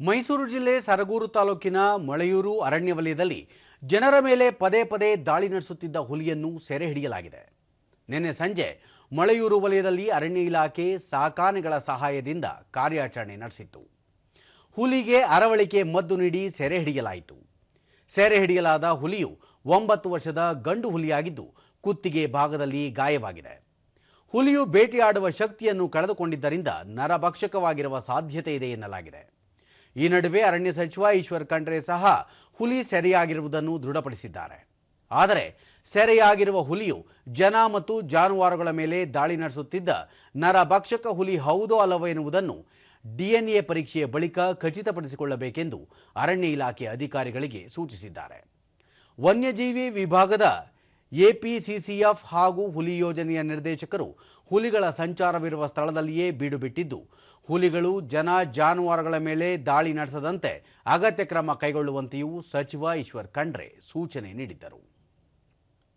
ಮೈಸೂರು ಜಿಲ್ಲೆ ಸರಗೂರು ತಾಲೂಕಿನ ಮಳೆಯೂರು ಅರಣ್ಯ ವಲಯದಲ್ಲಿ ಜನರ ಮೇಲೆ ಪದೇ ಪದೇ ದಾಳಿ ನಡೆಸುತ್ತಿದ್ದ ಹುಲಿಯನ್ನು ಸೆರೆ ಹಿಡಿಯಲಾಗಿದೆ. ನಿನ್ನೆ ಸಂಜೆ ಮಳೆಯೂರು ವಲಯದಲ್ಲಿ ಅರಣ್ಯ ಇಲಾಖೆ ಸಾಕಾನೆಗಳ ಸಹಾಯದಿಂದ ಕಾರ್ಯಾಚರಣೆ ನಡೆಸಿತ್ತು. ಹುಲಿಗೆ ಅರವಳಿಕೆ ಮದ್ದು ನೀಡಿ ಸೆರೆ ಹಿಡಿಯಲಾಯಿತು. ಸೆರೆ ಹಿಡಿಯಲಾದ ಹುಲಿಯು ಒಂಬತ್ತು ವರ್ಷದ ಗಂಡು ಹುಲಿಯಾಗಿದ್ದು ಕುತ್ತಿಗೆ ಭಾಗದಲ್ಲಿ ಗಾಯವಾಗಿದೆ. ಹುಲಿಯು ಬೇಟೆಯಾಡುವ ಶಕ್ತಿಯನ್ನು ಕಳೆದುಕೊಂಡಿದ್ದರಿಂದ ನರಭಕ್ಷಕವಾಗಿರುವ ಸಾಧ್ಯತೆ ಇದೆ ಎನ್ನಲಾಗಿದೆ. ಈ ನಡುವೆ ಅರಣ್ಯ ಸಚಿವ ಈಶ್ವರ್ ಖಂಡ್ರೆ ಸಹ ಹುಲಿ ಸೆರೆಯಾಗಿರುವುದನ್ನು ದೃಢಪಡಿಸಿದ್ದಾರೆ. ಆದರೆ ಸೆರೆಯಾಗಿರುವ ಹುಲಿಯು ಜನ ಮತ್ತು ಜಾನುವಾರುಗಳ ಮೇಲೆ ದಾಳಿ ನಡೆಸುತ್ತಿದ್ದ ನರಭಕ್ಷಕ ಹುಲಿ ಹೌದೋ ಅಲ್ಲವೋ ಎನ್ನುವುದನ್ನು ಡಿಎನ್ಎ ಪರೀಕ್ಷೆಯ ಬಳಿಕ ಖಚಿತಪಡಿಸಿಕೊಳ್ಳಬೇಕೆಂದು ಅರಣ್ಯ ಇಲಾಖೆ ಅಧಿಕಾರಿಗಳಿಗೆ ಸೂಚಿಸಿದ್ದಾರೆ. ವನ್ಯಜೀವಿ ವಿಭಾಗದ ಎಪಿಸಿಸಿಎಫ್ ಹಾಗೂ ಹುಲಿ ಯೋಜನೆಯ ನಿರ್ದೇಶಕರು ಹುಲಿಗಳ ಸಂಚಾರವಿರುವ ಸ್ಥಳದಲ್ಲಿಯೇ ಬೀಡು ಬಿಟ್ಟಿದ್ದು ಹುಲಿಗಳು ಜನ ಜಾನುವಾರುಗಳ ಮೇಲೆ ದಾಳಿ ನಡೆಸದಂತೆ ಅಗತ್ಯ ಕ್ರಮ ಕೈಗೊಳ್ಳುವಂತೆಯೂ ಸಚಿವ ಈಶ್ವರ್ ಖಂಡ್ರೆ ಸೂಚನೆ ನೀಡಿದ್ದರು.